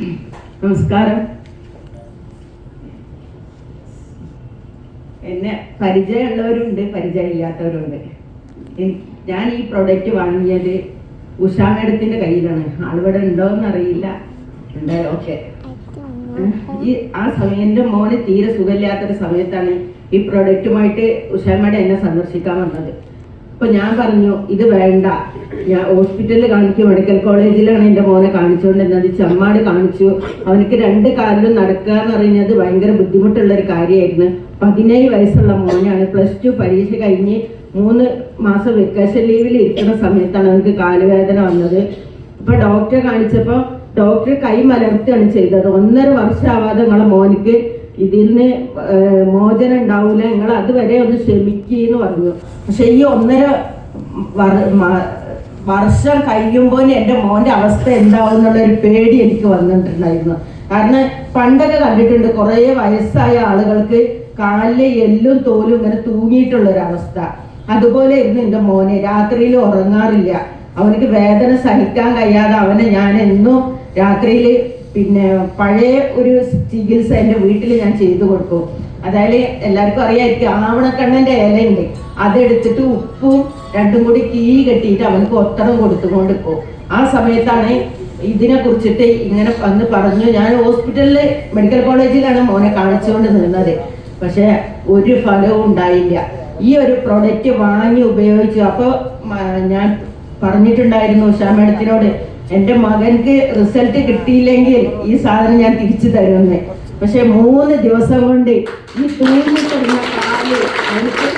നമസ്കാരം. എന്നെ പരിചയമുള്ളവരുണ്ട് പരിചയമില്ലാത്തവരുണ്ട്. ഇല്ലാത്തവരുണ്ട് ഞാൻ ഈ പ്രൊഡക്റ്റ് വാങ്ങിയത് ഉഷാ മേഡത്തിന്റെ കയ്യിലാണ്. ആളിവിടെ ഉണ്ടോന്ന് അറിയില്ല. എന്തായാലും ഓക്കെ ഈ ആ സമയം എന്റെ മോന് തീരെ സുഖമില്ലാത്തൊരു സമയത്താണ് ഈ പ്രൊഡക്റ്റുമായിട്ട് ഉഷാ മേഡം എന്നെ സന്ദർശിക്കാൻ വന്നത്. അപ്പൊ ഞാൻ പറഞ്ഞു ഇത് വേണ്ട. ഞാൻ ഹോസ്പിറ്റലിൽ കാണിക്കും. മെഡിക്കൽ കോളേജിലാണ് എന്റെ മോനെ കാണിച്ചുകൊണ്ടിരുന്നത്. ചെമ്മാട് കാണിച്ചു. അവനക്ക് രണ്ട് കാലിലും നടക്കുക എന്ന് പറയുന്നത് ഭയങ്കര ബുദ്ധിമുട്ടുള്ള ഒരു കാര്യമായിരുന്നു പതിനേഴ് വയസ്സുള്ള മോനാണ്. പ്ലസ് ടു പരീക്ഷ കഴിഞ്ഞ് മൂന്ന് മാസം വെക്കേഷൻ ലീവിൽ ഇരിക്കുന്ന സമയത്താണ് അവനക്ക് കാലുവേദന വന്നത്. അപ്പൊ ഡോക്ടറെ കാണിച്ചപ്പോ ഡോക്ടർ കൈ മലർത്തുകയാണ് ചെയ്തത്. ഒന്നര വർഷമാവാതെ നിങ്ങളെ മോനിക്ക് ഏഹ്, മോചനം ഉണ്ടാവൂല. നിങ്ങൾ അതുവരെ ഒന്ന് ശ്രമിക്കുന്ന് പറഞ്ഞു പക്ഷെ ഈ ഒന്നര വർഷം കഴിയുമ്പോൾ എന്റെ മോന്റെ അവസ്ഥ എന്താവും എന്നുള്ള ഒരു പേടി എനിക്ക് വന്നിട്ടുണ്ടായിരുന്നു. കാരണം പണ്ടൊക്കെ കണ്ടിട്ടുണ്ട് കുറേ വയസ്സായ ആളുകൾക്ക് കാലിലെ എല്ലും തോലും ഇങ്ങനെ തൂങ്ങിയിട്ടുള്ള ഒരു അവസ്ഥ അതുപോലെ ഇരുന്ന് എന്റെ മോനെ രാത്രിയിൽ ഉറങ്ങാറില്ല. അവനക്ക് വേദന സഹിക്കാൻ കഴിയാതെ അവനെ ഞാൻ എന്നും രാത്രിയിൽ പിന്നെ പഴയ ഒരു ചികിത്സ എന്റെ വീട്ടിൽ ഞാൻ ചെയ്തു കൊടുക്കും അതായത് എല്ലാവർക്കും അറിയാമായിരിക്കും ആവണക്കണ്ണന്റെ ഇലയുണ്ട്. അതെടുത്തിട്ട് ഉപ്പും രണ്ടും കൂടി കീ കെട്ടിയിട്ട് അവനക്ക് ഒത്തണം കൊടുത്തുകൊണ്ട് പോകും ആ സമയത്താണ് ഇതിനെ കുറിച്ചിട്ട് ഇങ്ങനെ വന്ന് പറഞ്ഞു. ഞാൻ ഹോസ്പിറ്റലിൽ മെഡിക്കൽ കോളേജിലാണ് മോനെ കാണിച്ചുകൊണ്ട് നിന്നത്. പക്ഷെ ഒരു ഫലവും ഉണ്ടായില്ല. ഈ ഒരു പ്രൊഡക്റ്റ് വാങ്ങി ഉപയോഗിച്ചു. അപ്പോൾ ഞാൻ പറഞ്ഞിട്ടുണ്ടായിരുന്നു ഉഷാ മേഡത്തിനോട് എന്റെ മകൻക്ക് റിസൾട്ട് കിട്ടിയില്ലെങ്കിൽ ഈ സാധനം ഞാൻ തിരിച്ചു തരുമെന്ന്. പക്ഷെ മൂന്ന് ദിവസം കൊണ്ട് ഈ തൂങ്ങിക്കിടുന്ന കാൽ എനിക്ക്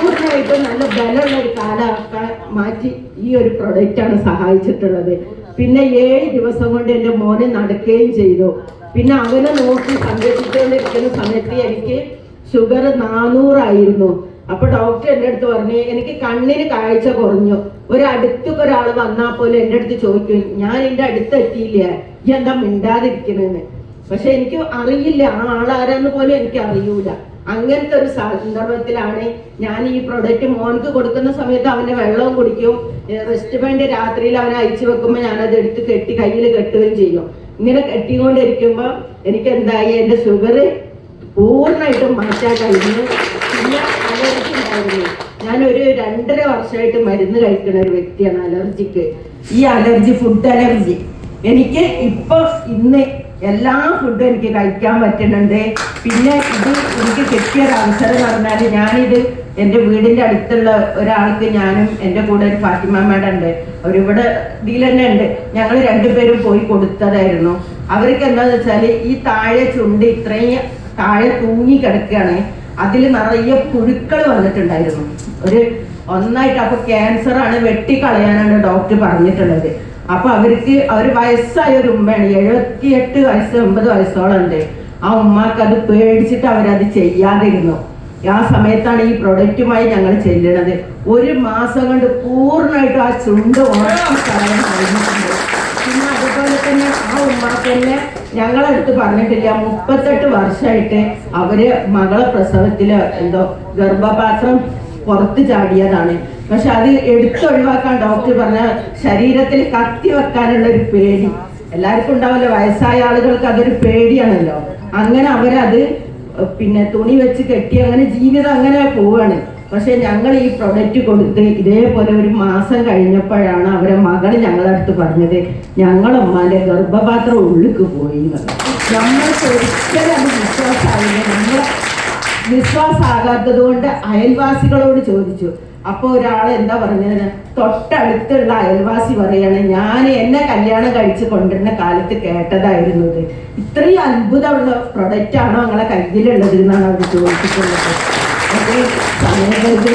പൂർണമായിട്ടും നല്ല ബലമുള്ള ഒരു കാലാക്കാൻ മാറ്റി ഈ ഒരു പ്രൊഡക്റ്റാണ് സഹായിച്ചിട്ടുള്ളത്. പിന്നെ ഏഴ് ദിവസം കൊണ്ട് എന്റെ മോനെ നടക്കുകയും ചെയ്തു. പിന്നെ അവനെ നോക്കി സംരക്ഷിച്ചുകൊണ്ടിരിക്കുന്ന സമയത്ത് എനിക്ക് ഷുഗർ നാനൂറായിരുന്നു. അപ്പൊ ഡോക്ടർ എന്റെ അടുത്ത് പറഞ്ഞു എനിക്ക് കണ്ണിന് കാഴ്ച കുറഞ്ഞു. ഒരു അടുത്തൊക്കെ ഒരാൾ വന്നാൽ പോലും എന്റെ അടുത്ത് ചോദിക്കും ഞാൻ എന്റെ അടുത്ത് എത്തിയില്ല? ഈ എന്താ മിണ്ടാതിരിക്കണെന്ന്? പക്ഷെ എനിക്ക് അറിയില്ല ആ ആളാരാന്ന് പോലും എനിക്ക് അറിയൂല. അങ്ങനത്തെ ഒരു സന്ദർഭത്തിലാണ് ഞാൻ ഈ പ്രൊഡക്റ്റ് മോൻക്ക് കൊടുക്കുന്ന സമയത്ത് അവന് വെള്ളവും കുടിക്കും. റെസ്റ്റ് ബാൻഡ് രാത്രിയിൽ അവനെ അയച്ചു വെക്കുമ്പോൾ ഞാനത് എടുത്ത് കെട്ടി കയ്യിൽ കെട്ടുകയും ചെയ്യും. ഇങ്ങനെ കെട്ടിക്കൊണ്ടിരിക്കുമ്പോൾ എനിക്ക് എന്തായി? എന്റെ ഷുഗർ പൂർണമായിട്ടും മാറ്റാൻ കഴിഞ്ഞു. പിന്നെ ഞാൻ ഉണ്ടായിരുന്നു ഞാനൊരു രണ്ടര വർഷമായിട്ട് മരുന്ന് കഴിക്കുന്ന ഒരു വ്യക്തിയാണ് അലർജിക്ക്. ഈ അലർജി ഫുഡ് അലർജി. എനിക്ക് ഇപ്പൊ ഇന്ന് എല്ലാ ഫുഡും എനിക്ക് കഴിക്കാൻ പറ്റുന്നുണ്ട്. പിന്നെ ഇത് എനിക്ക് കിട്ടിയ ഒരു അവസരം എന്ന് പറഞ്ഞാൽ ഞാനിത് എന്റെ വീടിന്റെ അടുത്തുള്ള ഒരാൾക്ക് ഞാനും എന്റെ കൂടെ ഒരു ഫാത്തിമ മേഡം ഉണ്ട് അവരിവിടെ ഇതിൽ തന്നെ ഉണ്ട്. ഞങ്ങൾ രണ്ടുപേരും പോയി കൊടുത്തതായിരുന്നു. അവർക്ക് എന്താന്ന് വെച്ചാൽ ഈ താഴെ ചുണ്ട് ഇത്രയും താഴെ തൂങ്ങി കിടക്കുകയാണ്. അതിൽ നിറയെ പുഴുക്കൾ വന്നിട്ടുണ്ടായിരുന്നു. ഒരു ഒന്നായിട്ട് അപ്പൊ ക്യാൻസർ ആണ് വെട്ടിക്കളയാനാണ് ഡോക്ടർ പറഞ്ഞിട്ടുള്ളത്. അപ്പൊ അവർക്ക് അവർ വയസ്സായ ഒരു ഉമ്മയാണ് എഴുപത്തിയെട്ട് വയസ്സ് ഒമ്പത് വയസ്സോളം ഉണ്ട്. ആ ഉമ്മാക്ക് അത് പേടിച്ചിട്ട് അവരത് ചെയ്യാതിരുന്നു. ആ സമയത്താണ് ഈ പ്രൊഡക്റ്റുമായി ഞങ്ങൾ ചെല്ലണത് ഒരു മാസം കൊണ്ട് പൂർണമായിട്ടും ആ ചുണ്ട് കഴിഞ്ഞിട്ടുണ്ട്. പിന്നെ അതുപോലെ തന്നെ ആ ഉമ്മാക്ക് തന്നെ ഞങ്ങളടുത്ത് പറഞ്ഞിട്ടില്ല. മുപ്പത്തെട്ട് വർഷമായിട്ട് അവർ മകളെ പ്രസവത്തിൽ എന്തോ ഗർഭപാത്രം പുറത്ത് ചാടിയതാണ്. പക്ഷെ അത് എടുത്തൊഴിവാക്കാൻ ഡോക്ടർ പറഞ്ഞ ശരീരത്തിൽ കത്തി വെക്കാനുള്ള ഒരു പേടി. എല്ലാവർക്കും ഉണ്ടാവല്ലോ വയസ്സായ ആളുകൾക്ക് അതൊരു പേടിയാണല്ലോ. അങ്ങനെ അവരത് പിന്നെ തുണി വെച്ച് കെട്ടി അങ്ങനെ ജീവിതം അങ്ങനെ പോവാണ്. പക്ഷെ ഞങ്ങൾ ഈ പ്രൊഡക്റ്റ് കൊടുത്ത് ഇതേപോലെ ഒരു മാസം കഴിഞ്ഞപ്പോഴാണ് അവരെ മകൾ ഞങ്ങളുടെ അടുത്ത് പറഞ്ഞത് ഞങ്ങളമ്മന്റെ ഗർഭപാത്രം ഉള്ളിക്ക് പോയി. നമ്മൾക്ക് ഒരിക്കലും അത് വിശ്വാസമായില്ല. നമ്മൾ വിശ്വാസമാകാത്തത് കൊണ്ട് അയൽവാസികളോട് ചോദിച്ചു. അപ്പോൾ ഒരാൾ എന്താ പറഞ്ഞത് തൊട്ടടുത്തുള്ള അയൽവാസി പറയാണ് ഞാൻ എന്നെ കല്യാണം കഴിച്ച് കൊണ്ടുവരുന്ന കാലത്ത് കേട്ടതായിരുന്നു ഇത്. ഇത്രയും അത്ഭുതമുള്ള പ്രൊഡക്റ്റ് ആണോ ഞങ്ങളെ കയ്യിലുള്ളത് എന്നാണ് അവർ ചോദിച്ചിട്ടുള്ളത്. അത് സമയപരിധി